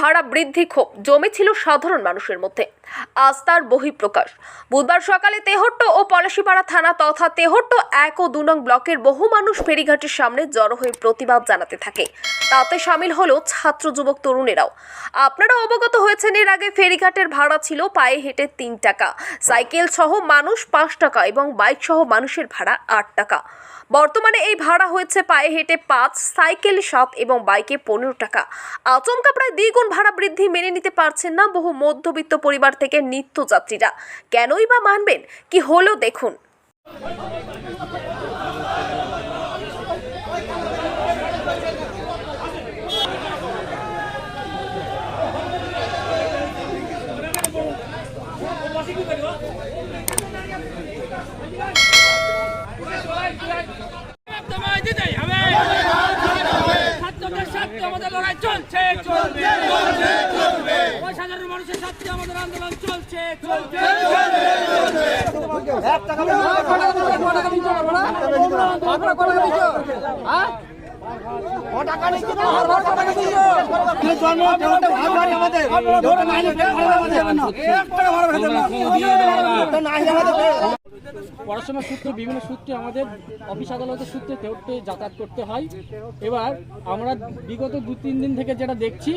ভাড়া বৃদ্ধি ক্ষোভ জমেছিল সাধারণ মানুষের মধ্যে। আস্থার বহিঃপ্রকাশ। বুধবার সকালে তেহট্ট ও পলাশিপাড়া থানা তথা তেহট্ট এক ও দু নং ব্লকের বহু মানুষ ফেরিঘাটের সামনে জড়ো হয়ে প্রতিবাদ জানাতে থাকে। তাতে সামিল হলো ছাত্র যুবক তরুণেরাও। আপনারা অবগত হয়েছেন, এর আগে ফেরিঘাটের ভাড়া ছিল পায়ে হেঁটে তিন টাকা, সাইকেল সহ মানুষ পাঁচ টাকা এবং বাইক সহ মানুষের ভাড়া আট টাকা। বর্তমানে এই ভাড়া হয়েছে পায়ে হেঁটে পাঁচ, সাইকেল সাত এবং বাইকে পনেরো টাকা। আচমকা প্রায় দ্বিগুণ ভাড়া বৃদ্ধি মেনে নিতে পারছেন না বহু মধ্যবিত্ত পরিবার থেকে নিত্যযাত্রীরা। কেনই বা মানবেন? কি হলো দেখুন। তোমায় আমাদের লড়াই চলছে চলবে আমার সাধারণ মানুষের স্বার্থে আমাদের আন্দোলন চলছে চলছে পড়াশোনার সূত্রে, বিভিন্ন সূত্রে আমাদের অফিস আদালতের সূত্রে তেহট্টে যাতায়াত করতে হয়। এবার আমরা বিগত দু তিন দিন থেকে যেটা দেখছি,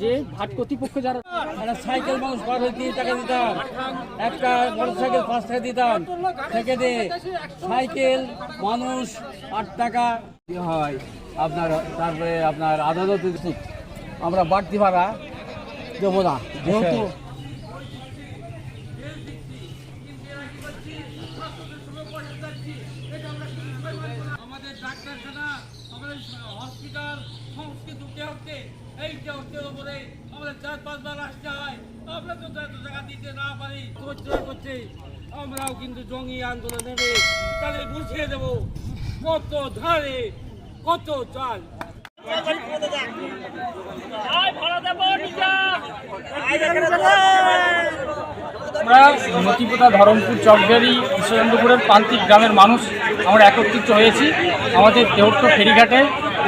যে ভাট কর্তৃপক্ষ যারা একটা সাইকেল মানুষ পার হয়ে তিন টাকা দিতাম, একটা মোটর সাইকেল পাঁচ টাকা দিতাম, থেকে দে, সাইকেল মানুষ আট টাকা হয়। আপনার, তারপরে আপনার আদালত আমরা বাড়তি ভাড়া দেবো না। যেহেতু আমাদের ডাক্তারখানা আমাদের হসপিটাল সংস্কৃত হচ্ছে এই হচ্ছে উপরে আমাদের চার পাঁচবার আসতে হয়। আমরা তো এত টাকা দিতে না পারি প্রচার করছে আমরাও কিন্তু জঙ্গি আন্দোলন নেবে তাহলে বুঝিয়ে দেব কত ধারে কত চাল। আমরা নথিপোতা ধরমপুর চকবেরি কৃষ্ণচন্দ্রপুরের প্রান্তিক গ্রামের মানুষ আমরা একত্রিত হয়েছি। আমাদের দেহট্ট ফেরিঘাটে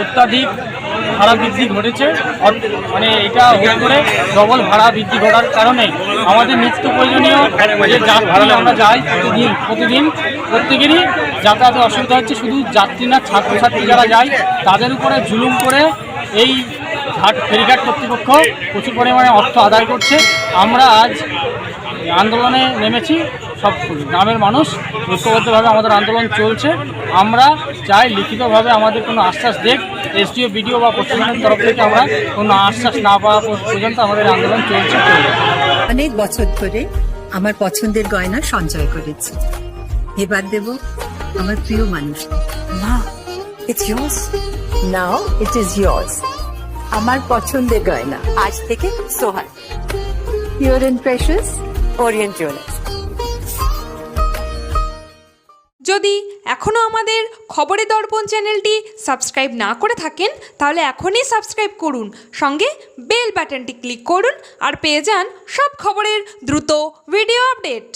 অত্যাধিক ভাড়া বৃদ্ধি ঘটেছে। মানে এটা হুট করে ডবল ভাড়া বৃদ্ধি ঘটার কারণে আমাদের নিত্য প্রয়োজনীয় যে যাত্রী আমরা যাই প্রতিদিন প্রতিদিন, প্রত্যেকেরই যাতায়াতে অসুবিধা হচ্ছে। শুধু যাত্রী না, ছাত্রছাত্রী যারা যায়, তাদের উপরে জুলুম করে এই ঘাট ফেরিঘাট কর্তৃপক্ষ প্রচুর পরিমাণে অর্থ আদায় করছে। আমরা আজ আন্দোলনে নেমেছি, সব গ্রামের মানুষ ঐক্যবদ্ধভাবে আমাদের আন্দোলন চলছে। আমরা চাই লিখিতভাবে আমাদের কোনো আশ্বাস দেখ এসডিও, বিডিও বা প্রশাসনের তরফ থেকে আমরা কোনো আশ্বাস না পাওয়া পর্যন্ত আমাদের আন্দোলন চলছে। অনেক বছর ধরে আমার পছন্দের গয়না সঞ্চয় করেছি। এবার দেব আমার প্রিয় মানুষ। মা it's yours. Now it is yours. আমার পছন্দের গয়না। আজ থেকে Sohan pure and precious Orient jewellers যদি এখনও আমাদের খবরে দর্পণ চ্যানেলটি সাবস্ক্রাইব না করে থাকেন, তাহলে এখনই সাবস্ক্রাইব করুন। সঙ্গে বেল বাটনটি ক্লিক করুন আর পেয়ে যান সব খবরের দ্রুত ভিডিও আপডেট।